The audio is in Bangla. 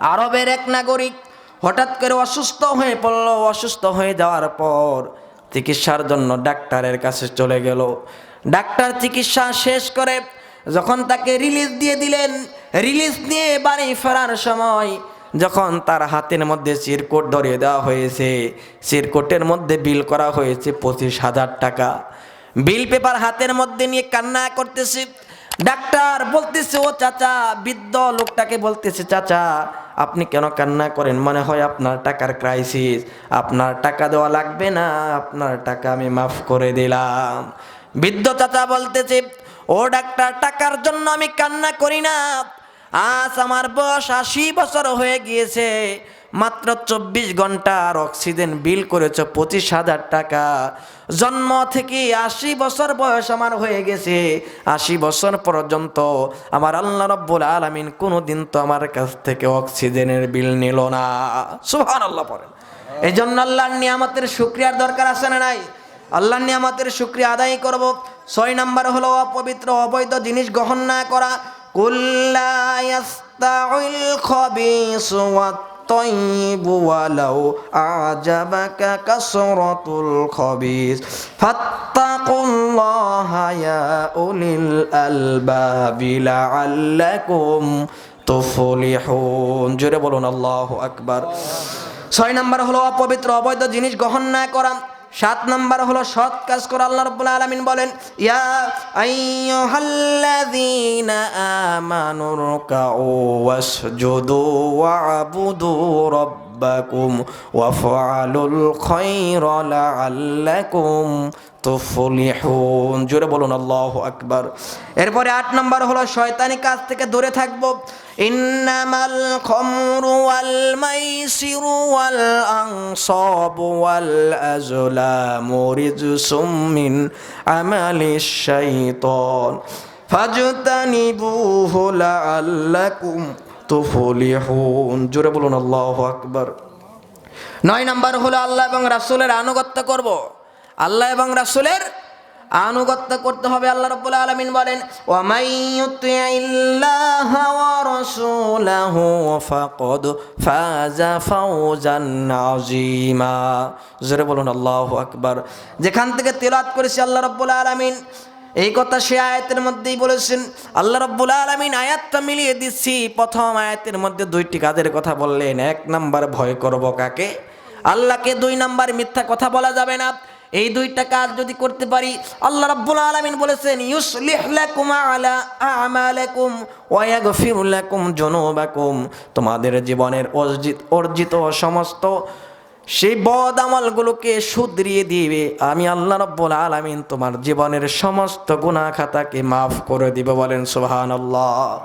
আরবের এক নাগরিক হঠাৎ করে অসুস্থ হয়ে পড়ল। অসুস্থ হয়ে যাওয়ার পর চিকিৎসার জন্য ডাক্তারের কাছে চলে গেল। ডাক্তার চিকিৎসা শেষ করে যখন তাকে রিলিজ দিয়ে দিলেন রিলিজ নিয়ে বাড়ি ফেরার সময় যখন তার হাতের মধ্যে চিরকোট ধরিয়ে দেওয়া হয়েছে, চিরকোটের মধ্যে বিল করা হয়েছে পঁচিশ হাজার টাকা। বিল পেপার হাতের মধ্যে নিয়ে কান্না করতেছে। ডাক্তার বলতেছে, ও চাচা, বৃদ্ধ লোকটাকে বলতেছে, চাচা আপনি কেন কান্না করেন? মনে হয় আপনার টাকার ক্রাইসিস আপনার টাকা দেওয়া লাগবে না, আপনার টাকা আমি মাফ করে দিলাম। বৃদ্ধ চাচা বলতেছে, ও ডাক্তার, টাকার জন্য আমি কান্না করি না। আজ আমার বয়স আশি বছর হয়ে গিয়েছে। মাত্র চব্বিশ ঘণ্টার অক্সিজেন বিল করেছ পঁচিশ হাজার টাকা। জন্ম থেকে আশি বছর বয়স আমার হয়ে গেছে। আশি বছর পর্যন্ত আমার আল্লাহ রব্বুল আলমিন কোনো দিন তো আমার কাছ থেকে অক্সিজেনের বিল নিল না। সুহান আল্লাহ পড়েন। এই জন্য আল্লাহর নিয়ামতের শুক্রিয়ার দরকার আছে না নাই? আল্লাহর নিয়ামতের শুক্রিয়া আদায় করব। ছয় নাম্বার হলো অপবিত্র, অবৈধ জিনিস গ্রহণ না করা। কুল্লা ইয়াস্তাউল খাবিস والطيب ولو أعجبك كثرة الخبيث فاتقوا الله يا أولي الألباب لعلكم তুফলিহুন জোরে বলুন আল্লাহু আকবার ছয় নাম্বার হলো অপবিত্র অবৈধ জিনিস গ্রহণ না করা সাত নম্বর হলো সৎ কাজ করে। আল্লাহ রব্বুল আলামিন বলেন, ইয়া আইয়ুহাল্লাযীনা আমানু রুকউ ওয়াসজুদু ওয়া'বুদু রাব্বাকুম ওয়াফআলুল খায়রা লাআল্লাকুম তুফলিহুন জোরে বলুন আল্লাহু আকবার এরপরে আট নাম্বার হলো শয়তানি কাজ থেকে দূরে থাকব ইন্নামাল খামরু ওয়াল মাইসিরু ওয়াল আনসাবু ওয়াল আজলামু রিজসুম মিন আমালিশ শাইতান ফাজতানিবুহু লাআল্লাকুম তুফলিহুন জোরে বলুন, আল্লাহু আকবার। নয় নাম্বার হলো আল্লাহ এবং রাসূলের আনুগত্য করব। আল্লাহ এবং রাসূলের আনুগত্য করতে হবে। আল্লাহ রাব্বুল আলামিন বলেন জোরে বলুন, আল্লাহু আকবার। যেখান থেকে তেলাত করেছি আল্লাহ রাব্বুল আলামিন এই কথা সে আয়াতের মধ্যেই বলেছেন, আল্লাহ রব্বুল আলমিন আয়াতটা মিলিয়ে দিচ্ছি। প্রথম আয়াতের মধ্যে দুইটি কাজের কথা বললেন, এক নাম্বার ভয় করব কাকে? আল্লাহকে দুই নাম্বার মিথ্যা কথা বলা যাবে না। এই দুইটা কাজ যদি করতে পারি, আল্লাহ রাব্বুল আলামিন বলেছেন, ইউসলিহ লাকুম আলা আমালাকুম ওয়া ইয়াগফির লাকুম যুনুবাকুম। তোমাদের জীবনের অর্জিত অর্জিত সমস্ত সেই বদ আমলগুলোকে শুধরিয়ে দিবে। আমি আল্লাহ রব্বুল আলামিন তোমার জীবনের সমস্ত গুনাহ খাতাকে মাফ করে দিব বলেন সুবহানাল্লাহ।